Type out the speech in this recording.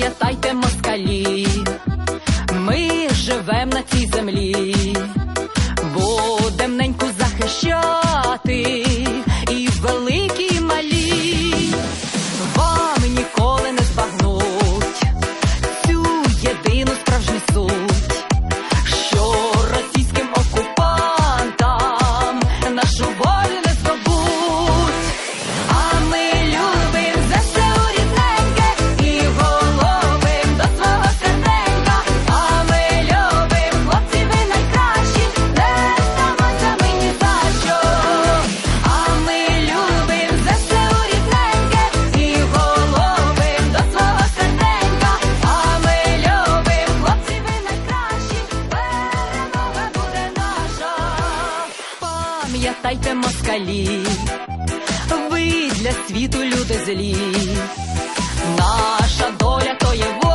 пам'ятайте москалі, ми живем на цій землі, будем пам'ятайте москалі, ви для світу люди злі, наша доля то є воля.